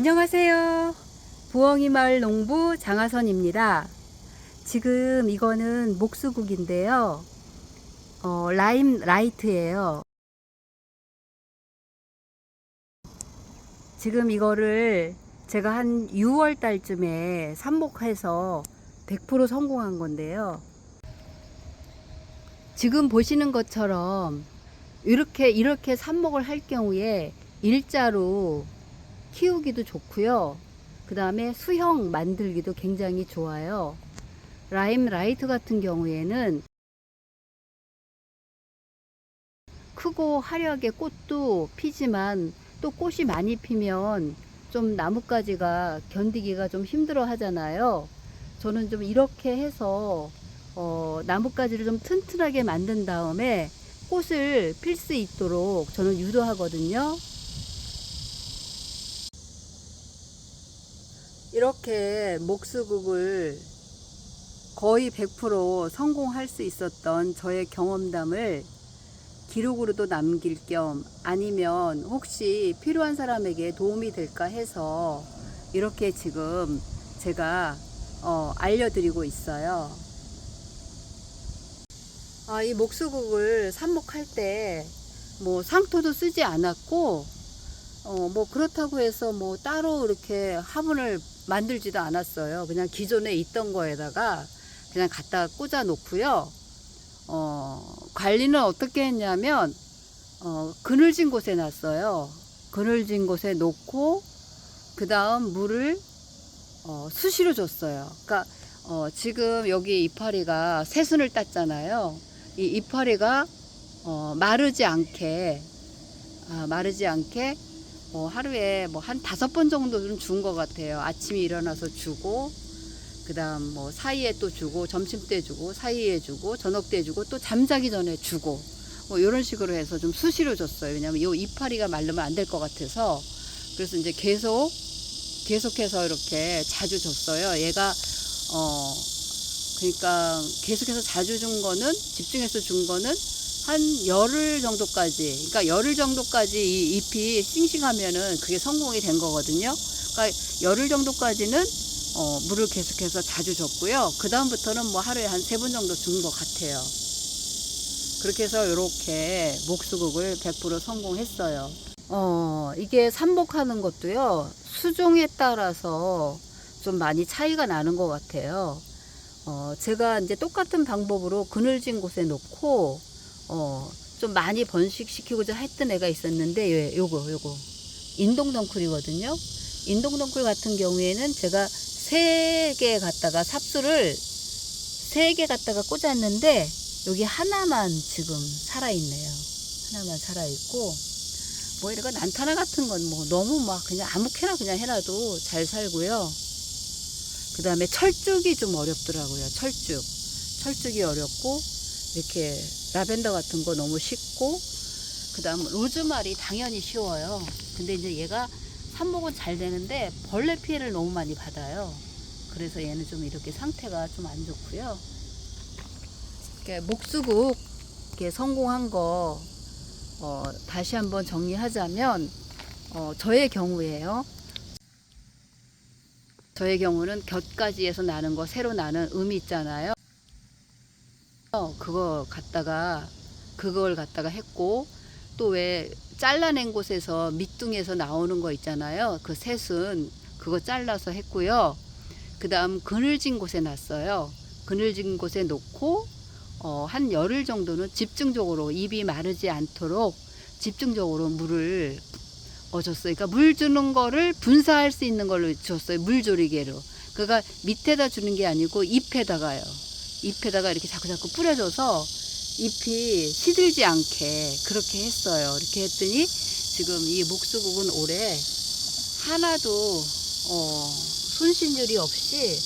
안녕하세요. 부엉이 마을 농부 장하선입니다. 지금 이거는 목수국인데요. 어, 라임 라이트예요. 지금 이거를 제가 한 6월 달쯤에 삽목해서 100% 성공한 건데요. 지금 보시는 것처럼 이렇게 이렇게 삽목을 할 경우에 일자로 키우기도 좋고요. 그 다음에 수형 만들기도 굉장히 좋아요. 라임 라이트 같은 경우에는 크고 화려하게 꽃도 피지만 또 꽃이 많이 피면 좀 나뭇가지가 견디기가 좀 힘들어 하잖아요. 저는 좀 이렇게 해서 어, 나뭇가지를 좀 튼튼하게 만든 다음에 꽃을 필 수 있도록 저는 유도하거든요. 이렇게 목수국을 거의 100% 성공할 수 있었던 저의 경험담을 기록으로도 남길 겸 아니면 혹시 필요한 사람에게 도움이 될까 해서 이렇게 지금 제가 어, 알려드리고 있어요. 아, 이 목수국을 삽목할 때 뭐 상토도 쓰지 않았고 어, 뭐 그렇다고 해서 뭐 따로 이렇게 화분을 만들지도 않았어요. 그냥 기존에 있던 거에다가 그냥 갖다 꽂아 놓고요. 어, 관리는 어떻게 했냐면 어, 그늘진 곳에 놨어요. 그늘진 곳에 놓고 그 다음 물을 어, 수시로 줬어요. 그러니까 어, 지금 여기 이파리가 새순을 땄잖아요. 이 이파리가 어, 마르지 않게 아, 마르지 않게 뭐 하루에 뭐 한 다섯 번 정도는 준 것 같아요. 아침에 일어나서 주고, 그 다음 뭐 사이에 또 주고, 점심 때 주고, 사이에 주고, 저녁 때 주고, 또 잠자기 전에 주고, 뭐 이런 식으로 해서 좀 수시로 줬어요. 왜냐면 요 이파리가 마르면 안 될 것 같아서. 그래서 이제 계속, 계속해서 이렇게 자주 줬어요. 얘가, 어, 그러니까 계속해서 자주 준 거는, 집중해서 준 거는 한 열흘 정도까지, 그러니까 열흘 정도까지 이 잎이 싱싱하면은 그게 성공이 된 거거든요. 그러니까 열흘 정도까지는 어, 물을 계속해서 자주 줬고요. 그 다음부터는 뭐 하루에 한 세 번 정도 준 것 같아요. 그렇게 해서 이렇게 목수국을 100% 성공했어요. 어, 이게 삽목하는 것도요, 수종에 따라서 좀 많이 차이가 나는 것 같아요. 어, 제가 이제 똑같은 방법으로 그늘진 곳에 놓고, 어, 좀 많이 번식시키고자 했던 애가 있었는데, 예, 요거, 요거. 인동 덩쿨이거든요. 인동 덩쿨 같은 경우에는 제가 세 개 갖다가 삽수를 세 개 갖다가 꽂았는데, 여기 하나만 지금 살아 있네요. 하나만 살아 있고, 뭐 이런 난타나 같은 건 뭐 너무 막 그냥 아무렇게나 그냥 해놔도 잘 살고요. 그 다음에 철쭉이 좀 어렵더라고요. 철쭉. 철쭉이 어렵고, 이렇게 라벤더 같은 거 너무 쉽고, 그 다음 로즈마리 당연히 쉬워요. 근데 이제 얘가 삽목은 잘 되는데 벌레 피해를 너무 많이 받아요. 그래서 얘는 좀 이렇게 상태가 좀 안 좋고요. 이렇게 목수국 이렇게 성공한 거 어, 다시 한번 정리하자면 어, 저의 경우에요. 저의 경우는 곁가지에서 나는 거 새로 나는 음이 있잖아요. 어, 그거 갖다가 그걸 갖다가 했고 또 왜 잘라낸 곳에서 밑둥에서 나오는 거 있잖아요. 그 새순 그거 잘라서 했고요. 그다음 그늘진 곳에 놨어요. 그늘진 곳에 놓고 어, 한 열흘 정도는 집중적으로 입이 마르지 않도록 집중적으로 물을 어 줬어요. 그러니까 물 주는 거를 분사할 수 있는 걸로 줬어요. 물조리개로. 그러니까 밑에다 주는 게 아니고 잎에다가요. 잎에다가 이렇게 자꾸 자꾸 뿌려줘서 잎이 시들지 않게 그렇게 했어요. 이렇게 했더니 지금 이 목수국은 올해 하나도 어, 손실률이 없이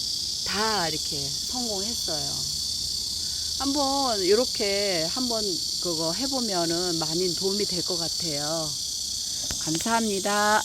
다 이렇게 성공했어요. 한번 이렇게 한번 그거 해보면은 많이 도움이 될 것 같아요. 감사합니다.